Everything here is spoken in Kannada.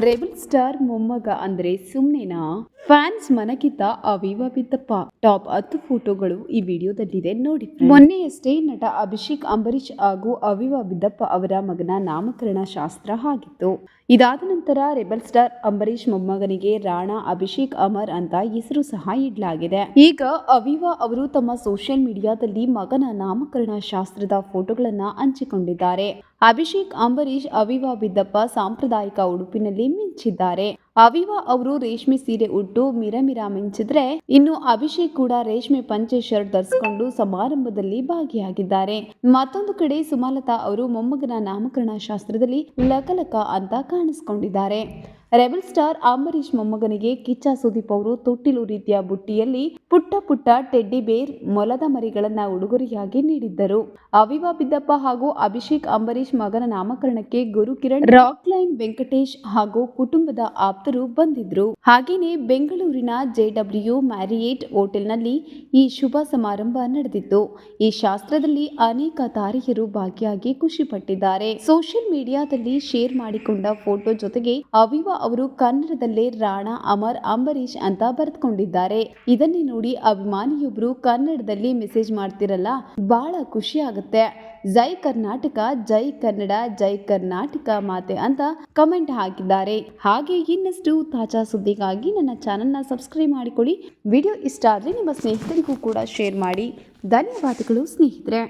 ರೆಬಲ್ ಸ್ಟಾರ್ ಮೊಮ್ಮಗ ಅಂದ್ರೆ ಸುಮ್ನೆನಾ? ಫ್ಯಾನ್ಸ್ ಮನಕಿತ ಅವಿವ ಬಿದ್ದಪ್ಪ. ಟಾಪ್ ಹತ್ತು ಫೋಟೋಗಳು ಈ ವಿಡಿಯೋದಲ್ಲಿದೆ ನೋಡಿ ಮೊನ್ನೆಯಷ್ಟೇ ನಟ ಅಭಿಷೇಕ್ ಅಂಬರೀಶ್ ಹಾಗೂ ಅವಿವ ಬಿದ್ದಪ್ಪ ಅವರ ಮಗನ ನಾಮಕರಣ ಶಾಸ್ತ್ರ ಆಗಿತ್ತು. ಇದಾದ ನಂತರ ರೆಬಲ್ ಸ್ಟಾರ್ ಅಂಬರೀಶ್ ಮೊಮ್ಮಗನಿಗೆ ರಾಣಾ, ಅಭಿಷೇಕ್, ಅಮರ್ ಅಂತ ಹೆಸರು ಸಹ ಇಡಲಾಗಿದೆ. ಈಗ ಅವಿವ ಅವರು ತಮ್ಮ ಸೋಷಿಯಲ್ ಮೀಡಿಯಾದಲ್ಲಿ ಮಗನ ನಾಮಕರಣ ಶಾಸ್ತ್ರದ ಫೋಟೋಗಳನ್ನ ಹಂಚಿಕೊಂಡಿದ್ದಾರೆ. ಅಭಿಷೇಕ್ ಅಂಬರೀಶ್ ಅವಿವ, ಬಿದ್ದಪ್ಪ ಸಾಂಪ್ರದಾಯಿಕ ಉಡುಪಿನಲ್ಲಿ ಮಿಂಚಿದ್ದಾರೆ ಅವಿವಾ ಅವರು ರೇಷ್ಮೆ ಸೀರೆ ಉಟ್ಟು ಮಿರಮಿರ ಮಿಂಚಿದ್ರೆ ಇನ್ನು ಅಭಿಷೇಕ್ ಕೂಡ ರೇಷ್ಮೆ ಪಂಚೆ ಶರ್ಟ್ ಧರಿಸಿಕೊಂಡು ಸಮಾರಂಭದಲ್ಲಿ ಭಾಗಿಯಾಗಿದ್ದಾರೆ. ಮತ್ತೊಂದು ಕಡೆ ಸುಮಲತಾ ಅವರು ಮೊಮ್ಮಗನ ನಾಮಕರಣ ಶಾಸ್ತ್ರದಲ್ಲಿ ಲಕಲಕ ಅಂತ ಕಾಣಿಸಿಕೊಂಡಿದ್ದಾರೆ. ರೆಬಲ್ ಸ್ಟಾರ್ ಅಂಬರೀಷ್ ಮೊಮ್ಮಗನಿಗೆ ಕಿಚ್ಚ ಸುದೀಪ್ ಅವರು ತೊಟ್ಟಿಲು ರೀತಿಯ ಬುಟ್ಟಿಯಲ್ಲಿ ಪುಟ್ಟ ಪುಟ್ಟ ಟೆಡ್ಡಿ ಬೇರ್ ಮೊಲದ ಮರಿಗಳನ್ನ ಉಡುಗೊರೆಯಾಗಿ ನೀಡಿದ್ದರು. ಅವಿವಾ ಬಿದ್ದಪ್ಪ ಹಾಗೂ ಅಭಿಷೇಕ್ ಅಂಬರೀಷ್ ಮಗನ ನಾಮಕರಣಕ್ಕೆ ಗುರು ಕಿರಣ್, ರಾಕ್ ಲೈನ್ ವೆಂಕಟೇಶ್ ಹಾಗೂ ಕುಟುಂಬದ ಆಪ್ತರು ಬಂದಿದ್ರು. ಹಾಗೆಯೇ ಬೆಂಗಳೂರಿನ ಜೆಡಬ್ಲ್ಯೂ ಮ್ಯಾರಿಯೇಟ್ ಹೋಟೆಲ್ನಲ್ಲಿ ಈ ಶುಭ ಸಮಾರಂಭ ನಡೆದಿತ್ತು. ಈ ಶಾಸ್ತ್ರದಲ್ಲಿ ಅನೇಕ ತಾರೆಯರು ಭಾಗಿಯಾಗಿ ಖುಷಿಪಟ್ಟಿದ್ದಾರೆ ಸೋಷಿಯಲ್ ಮೀಡಿಯಾದಲ್ಲಿ ಶೇರ್ ಮಾಡಿಕೊಂಡ ಫೋಟೋ ಜೊತೆಗೆ ಅವಿವಾ ಅವರು ಕನ್ನಡದಲ್ಲೇ ರಾಣಾ, ಅಮರ್ ಅಂಬರೀಶ್ ಅಂತ ಬರೆದುಕೊಂಡಿದ್ದಾರೆ. ಇದನ್ನೇ ನೋಡಿ ಅಭಿಮಾನಿಯೊಬ್ರು ಕನ್ನಡದಲ್ಲಿ ಮೆಸೇಜ್ ಮಾಡ್ತಿರಲ್ಲ ಬಹಳ ಖುಷಿ ಆಗುತ್ತೆ. ಜೈ ಕರ್ನಾಟಕ, ಜೈ ಕನ್ನಡ, ಜೈ ಕರ್ನಾಟಕ ಮಾತೆ ಅಂತ ಕಮೆಂಟ್ ಹಾಕಿದ್ದಾರೆ. ಹಾಗೆ ಇನ್ನಷ್ಟು ತಾಜಾ ಸುದ್ದಿಗಾಗಿ ನನ್ನ ಚಾನಲ್ನ ಸಬ್ಸ್ಕ್ರೈಬ್ ಮಾಡಿಕೊಳ್ಳಿ. ವಿಡಿಯೋ ಇಷ್ಟ ಆದರೆ ನಿಮ್ಮ ಸ್ನೇಹಿತರಿಗೂ ಕೂಡ ಶೇರ್ ಮಾಡಿ. ಧನ್ಯವಾದಗಳು ಸ್ನೇಹಿತರೆ.